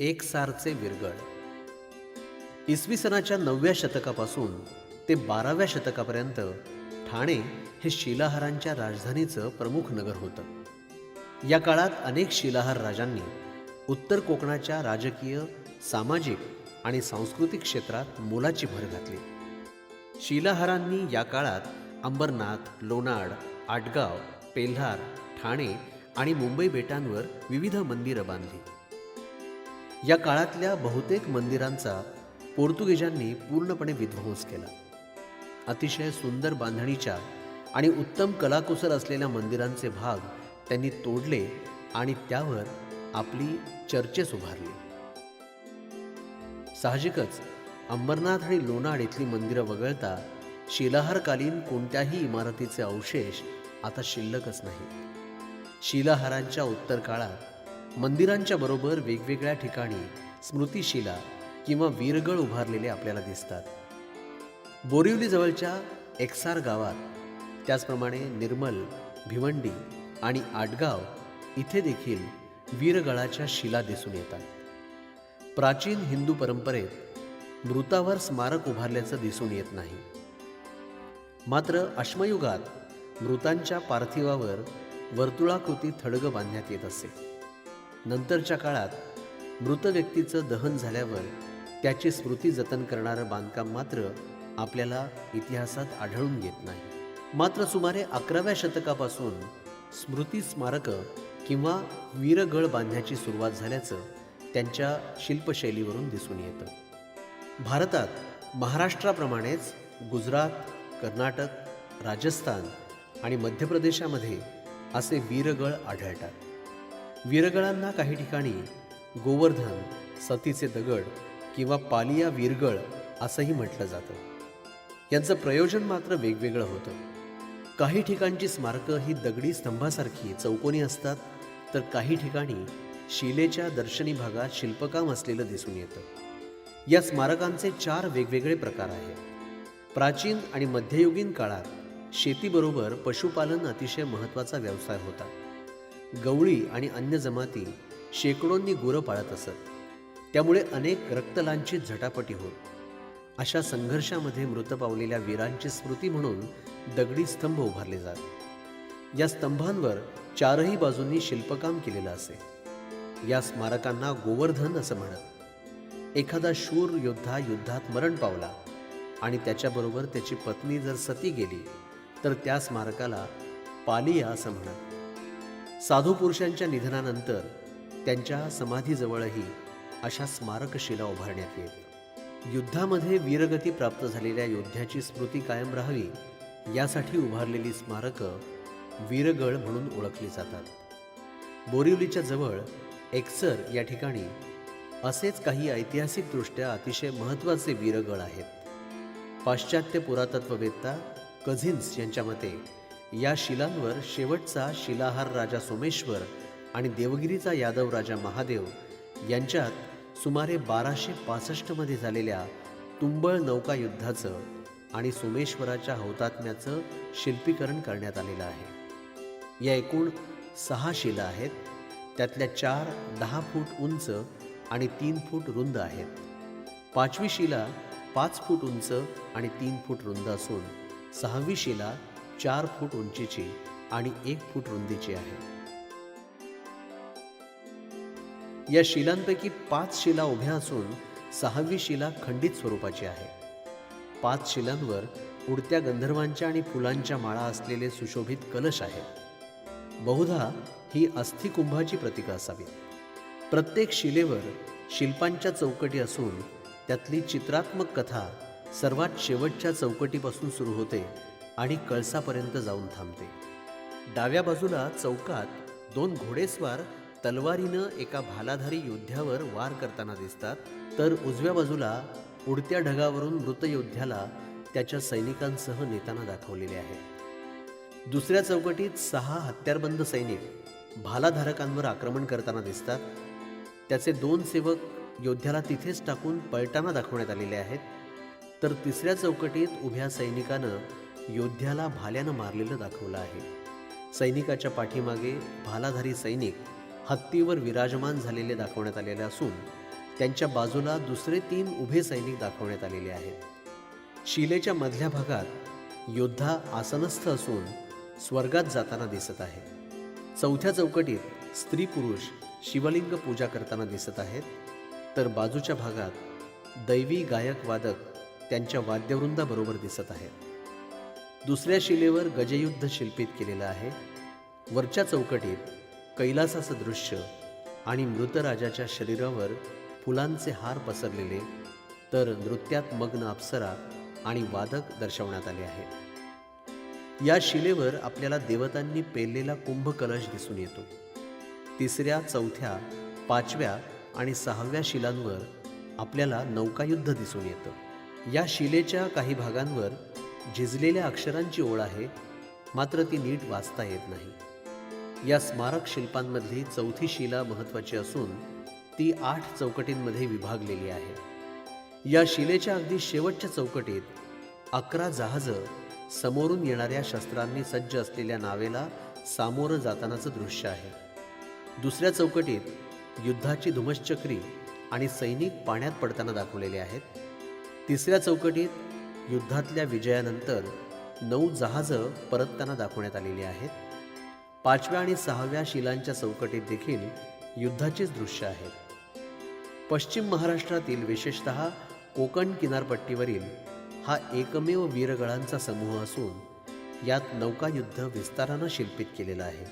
एक सारचे विरगळ इसवी सनाच्या नवव्या शतकापासून ते बाराव्या शतकापर्यंत ठाणे हे शिलाहारांच्या राजधानीचं प्रमुख नगर होतं. या काळात अनेक शिलाहार राजांनी उत्तर कोकणाच्या राजकीय सामाजिक आणि सांस्कृतिक क्षेत्रात मोलाची भर घातली. शिलाहारांनी या काळात अंबरनाथ लोणाड आटगाव पेल्हार ठाणे आणि मुंबई बेटांवर विविध मंदिरं बांधली. या काळातल्या बहुतेक मंदिरांचा पोर्तुगीजांनी पूर्णपणे विध्वंस केला. अतिशय सुंदर बांधणीच्या आणि उत्तम कलाकुसर असलेल्या मंदिरांचे भाग त्यांनी तोडले आणि त्यावर आपली चर्चेस उभारली. साहजिकच अंबरनाथ आणि लोणाड इथली मंदिरं वगळता शिलाहारकालीन कोणत्याही इमारतीचे अवशेष आता शिल्लकच नाही शिलाहारांच्या उत्तर काळात मंदिरांच्या बरोबर वेगवेगळ्या ठिकाणी स्मृतिशिला किंवा वीरगळ उभारलेले आपल्याला दिसतात. बोरिवलीजवळच्या एक्सार गावात त्याचप्रमाणे निर्मल भिवंडी आणि आटगाव इथे देखील वीरगळाच्या शिला दिसून येतात. प्राचीन हिंदू परंपरेत मृतावर स्मारक उभारल्याचं दिसून येत नाही. मात्र अश्मयुगात मृतांच्या पार्थिवावर वर्तुळाकृती थडगं बांधण्यात येत असे. नंतरच्या काळात मृत व्यक्तीचं दहन झाल्यावर त्याची स्मृती जतन करणारं बांधकाम मात्र आपल्याला इतिहासात आढळून येत नाही. मात्र सुमारे अकराव्या शतकापासून स्मृती स्मारकं किंवा वीरगळ बांधण्याची सुरुवात झाल्याचं त्यांच्या शिल्पशैलीवरून दिसून येतं. भारतात महाराष्ट्राप्रमाणेच गुजरात कर्नाटक राजस्थान आणि मध्य प्रदेशामध्ये असे वीरगळ आढळतात. वीरगळांना काही ठिकाणी गोवर्धन सतीचे दगड किंवा पालिया वीरगळ असंही म्हटलं जातं. यांचं प्रयोजन मात्र वेगवेगळं होतं. काही ठिकाणची स्मारकं ही दगडी स्तंभासारखी चौकोनी असतात तर काही ठिकाणी शिलेच्या दर्शनी भागात शिल्पकाम असलेलं दिसून येतं. या स्मारकांचे चार वेगवेगळे प्रकार आहेत. प्राचीन आणि मध्ययुगीन काळात शेतीबरोबर पशुपालन अतिशय महत्त्वाचा व्यवसाय होता. गवळी आणि अन्य जमाती शेकडोंनी गुरं पाळत असत. त्यामुळे अनेक रक्तलांछित झटापटी होत. अशा संघर्षामध्ये मृत पावलेल्या वीरांची स्मृती म्हणून दगडी स्तंभ उभारले जात. या स्तंभांवर चारही बाजूंनी शिल्पकाम केलेलं असे. या स्मारकांना गोवर्धन असं म्हणत. एखादा शूर योद्धा युद्धात मरण पावला आणि त्याच्याबरोबर त्याची पत्नी जर सती गेली तर त्या स्मारकाला पालिया असं म्हणत. साधू पुरुषांच्या निधनानंतर त्यांच्या समाधीजवळही अशा स्मारकशिला उभारण्यात येत युद्धामध्ये वीरगती प्राप्त झालेल्या योद्ध्याची स्मृती कायम राहावी यासाठी उभारलेली स्मारकं वीरगळ म्हणून ओळखली जातात. बोरिवलीच्या जवळ एक्सर या ठिकाणी असेच काही ऐतिहासिकदृष्ट्या अतिशय महत्त्वाचे वीरगळ आहेत. पाश्चात्य पुरातत्ववेत्ता कझिन्स यांच्या मते या शिलांवर शेवटचा शिलाहार राजा सोमेश्वर आणि देवगिरीचा यादव राजा महादेव यांच्यात सुमारे बाराशे पासष्टमध्ये झालेल्या तुंबळ नौका युद्धाचं आणि सोमेश्वराच्या हौतात्म्याचं शिल्पीकरण करण्यात आलेलं आहे. या एकूण सहा शिला आहेत. त्यातल्या चार दहा फूट उंच आणि तीन फूट रुंद आहेत. पाचवी शिला पाच फूट उंच आणि तीन फूट रुंद असून सहावी शिला चार फूट उंचीची आणि एक फूट रुंदीची आहे. या शिलांपैकी पाच शिला उभ्या असून सहावी शिला खंडित स्वरूपाची आहे. पाच शिलांवर उडत्या गंधर्वांच्या आणि फुलांच्या माळा असलेले सुशोभित कलश आहेत बहुधा ही अस्थिकुंभाची प्रतीकं असावीत. प्रत्येक शिलेवर शिल्पांच्या चौकटी असून त्यातली चित्रात्मक कथा सर्वात शेवटच्या चौकटीपासून सुरू होते आणि कळसापर्यंत जाऊन थांबते. डाव्या बाजूला चौकात दोन घोडेस्वार तलवारीनं एका भालाधारी योद्ध्यावर वार करताना दिसतात तर उजव्या बाजूला उडत्या ढगावरून मृत योद्ध्याला त्याच्या सैनिकांसह नेताना दाखवलेले आहे. दुसऱ्या चौकटीत सहा हत्यारबंद सैनिक भालाधारकांवर आक्रमण करताना दिसतात. त्याचे दोन सेवक योद्ध्याला तिथेच टाकून पळताना दाखवण्यात आलेले आहेत. तर तिसऱ्या चौकटीत उभ्या सैनिकानं योद्ध्याला भाल्यानं मारलेलं दाखवलं आहे. सैनिकाच्या पाठीमागे भालाधारी सैनिक हत्तीवर विराजमान झालेले दाखवण्यात आलेले असून त्यांच्या बाजूला दुसरे तीन उभे सैनिक दाखवण्यात आलेले आहेत. शिलेच्या मधल्या भागात योद्धा आसनस्थ असून स्वर्गात जाताना दिसत आहे चौथ्या चौकटीत स्त्री पुरुष शिवलिंग पूजा करताना दिसत आहेत. तर बाजूच्या भागात दैवी गायक वादक त्यांच्या वाद्यवृंदाबरोबर दिसत आहेत. दुसऱ्या शिलेवर गजयुद्ध शिल्पित केलेलं आहे. वरच्या चौकटीत कैलासाचं दृश्य आणि मृतराजाच्या शरीरावर फुलांचे हार पसरलेले तर नृत्यात मग्न अप्सरा आणि वादक दर्शवण्यात आले आहेत या शिलेवर आपल्याला देवतांनी पेरलेला कुंभ कलश दिसून येतो. तिसऱ्या चौथ्या पाचव्या आणि सहाव्या शिलांवर आपल्याला नौकायुद्ध दिसून येतं. या शिलेच्या काही भागांवर झिजलेल्या अक्षरांची ओळ आहे मात्र ती नीट वाचता येत नाही. या स्मारक शिल्पांमधली चौथी शिला महत्त्वाची असून ती आठ चौकटींमध्ये विभागलेली आहे. या शिलेच्या अगदी शेवटच्या चौकटीत अकरा जहाजं समोरून येणाऱ्या शस्त्रांनी सज्ज असलेल्या नावेला सामोरं जातानाचं दृश्य आहे. दुसऱ्या चौकटीत युद्धाची धुमश्चक्री आणि सैनिक पाण्यात पडताना दाखवलेले आहेत. तिसऱ्या चौकटीत युद्धातल्या विजयानंतर नऊ जहाजं परतताना दाखवण्यात आलेली आहेत. पाचव्या आणि सहाव्या शिलांच्या चौकटीत देखील युद्धाचेच दृश्य आहे पश्चिम महाराष्ट्रातील विशेषतः कोकण किनारपट्टीवरील हा एकमेव वीरगळांचा समूह असून यात नौकायुद्ध विस्तारानं शिल्पित केलेलं आहे.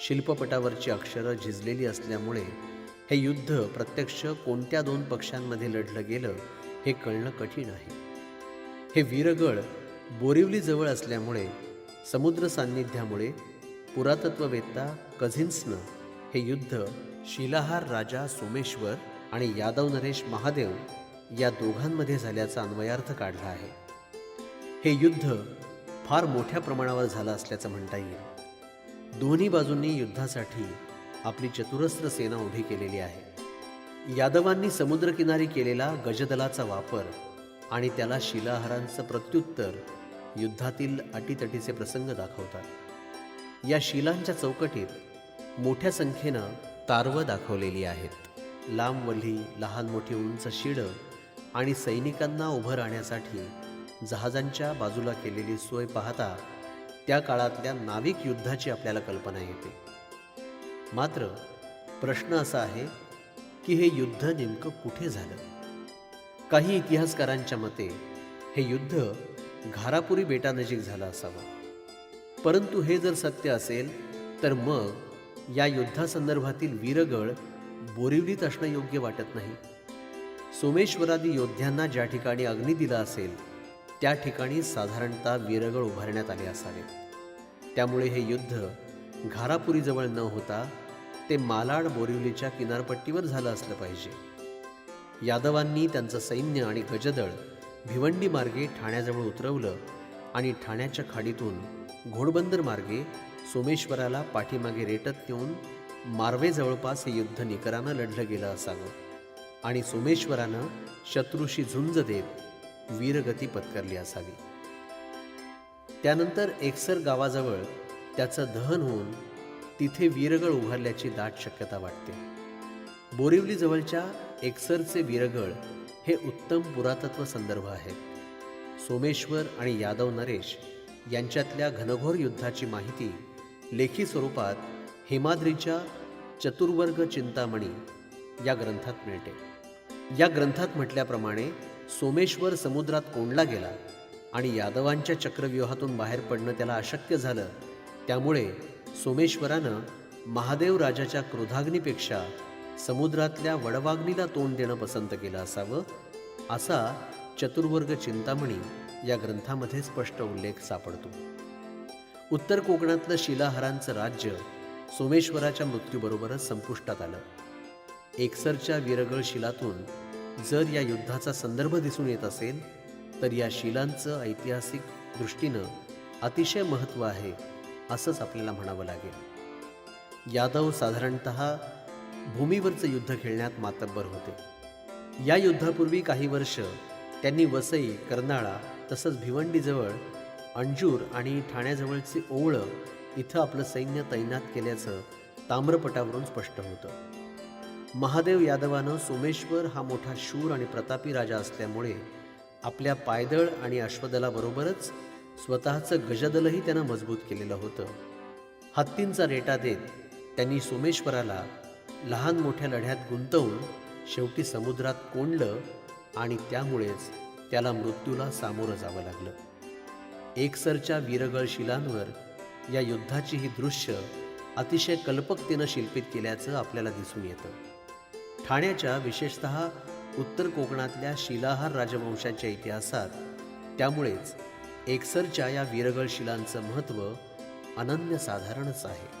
शिल्पपटावरची अक्षरं झिजलेली असल्यामुळे हे युद्ध प्रत्यक्ष कोणत्या दोन पक्षांमध्ये लढलं गेलं हे कळणं कठीण आहे. हे वीरगड बोरिवलीजवळ असल्यामुळे समुद्र सान्निध्यामुळे पुरातत्ववेत्ता कझिन्सनं हे युद्ध शिलाहार राजा सोमेश्वर आणि यादव नरेश महादेव या दोघांमध्ये झाल्याचा अन्वयार्थ काढला आहे. हे युद्ध फार मोठ्या प्रमाणावर झालं असल्याचं म्हणता येईल. दोन्ही बाजूंनी युद्धासाठी आपली चतुरस्त्र सेना उभी केलेली आहे. यादवांनी समुद्रकिनारी केलेला गजदलाचा वापर आणि त्याला शिलाहारांचं प्रत्युत्तर युद्धातील अटीतटीचे प्रसंग दाखवतात. या शिलांच्या चौकटीत मोठ्या संख्येनं तारवं दाखवलेली आहेत. लांब वल्ही लहान मोठी उंच शिडं आणि सैनिकांना उभं राहण्यासाठी जहाजांच्या बाजूला केलेली सोय पाहता त्या काळातल्या नाविक युद्धाची आपल्याला कल्पना येते. मात्र प्रश्न असा आहे की हे युद्ध नेमकं कुठे झालं? काही इतिहासकारांच्या मते हे युद्ध घारापुरी बेटानजीक झालं असावं. परंतु हे जर सत्य असेल तर मग या युद्धासंदर्भातील वीरगळ बोरिवलीत असणं योग्य वाटत नाही. सोमेश्वरादी योद्ध्यांना ज्या ठिकाणी अग्नी दिला असेल त्या ठिकाणी साधारणतः वीरगळ उभारण्यात आले असावे. त्यामुळे हे युद्ध घारापुरीजवळ न होता ते मालाड बोरिवलीच्या किनारपट्टीवर झालं असलं पाहिजे. यादवांनी त्यांचं सैन्य आणि गजदळ भिवंडी मार्गे ठाण्याजवळ उतरवलं आणि ठाण्याच्या खाडीतून घोडबंदर मार्गे सोमेश्वराला पाठीमागे रेटत नेऊन मार्वे जवळपास हे युद्ध निकरानं लढलं गेलं असावं आणि सोमेश्वरानं शत्रूशी झुंज देत वीरगती पत्करली असावी. त्यानंतर एकसर गावाजवळ त्याचं दहन होऊन तिथे वीरगळ उभारल्याची दाट शक्यता वाटते. बोरिवली जवळच्या एकसरचे वीरगळ हे उत्तम पुरातत्व संदर्भ आहेत. सोमेश्वर आणि यादव नरेश यांच्यातल्या घनघोर युद्धाची माहिती लेखी स्वरूपात हेमाद्रीच्या चतुर्वर्ग चिंतामणी या ग्रंथात मिळते. या ग्रंथात म्हटल्याप्रमाणे सोमेश्वर समुद्रात कोंडला गेला आणि यादवांच्या चक्रव्यूहातून बाहेर पडणं त्याला अशक्य झालं. त्यामुळे सोमेश्वरानं महादेव राजाच्या क्रोधाग्नीपेक्षा समुद्रातल्या वडवाग्नीला तोंड देणं पसंत केलं असावं असा चतुर्वर्ग चिंतामणी या ग्रंथामध्ये स्पष्ट उल्लेख सापडतो. उत्तर कोकणातलं शिलाहारांचं राज्य सोमेश्वराच्या मृत्यूबरोबरच संपुष्टात आलं. एकसरच्या विरगळ शिलातून जर या युद्धाचा संदर्भ दिसून येत असेल तर या शिलांचं ऐतिहासिक दृष्टीनं अतिशय महत्त्व आहे असंच आपल्याला म्हणावं लागेल. यादव साधारणत भूमीवरचं युद्ध खेळण्यात मातब्बर होते. या युद्धापूर्वी काही वर्ष त्यांनी वसई कर्नाळा तसंच भिवंडीजवळ अंजूर आणि ठाण्याजवळचे ओवळं इथं आपलं सैन्य तैनात केल्याचं ताम्रपटावरून स्पष्ट होतं. महादेव यादवानं सोमेश्वर हा मोठा शूर आणि प्रतापी राजा असल्यामुळे आपल्या पायदळ आणि अश्वदलाबरोबरच स्वतःचं गजदलही त्यानं मजबूत केलेलं होतं. हत्तींचा रेटा देत त्यांनी सोमेश्वराला लहान मोठ्या लढ्यात गुंतवून शेवटी समुद्रात कोंडलं आणि त्यामुळेच त्याला मृत्यूला सामोरं जावं लागलं. एकसरच्या वीरगळ शिलांवर या युद्धाची ही दृश्य अतिशय कल्पकतेनं शिल्पित केल्याचं आपल्याला दिसून येतं. ठाण्याच्या विशेषत उत्तर कोकणातल्या शिलाहार राजवंशाच्या इतिहासात त्यामुळेच एकसरच्या या वीरगळ शिलांचं महत्त्व अनन्यसाधारणच आहे.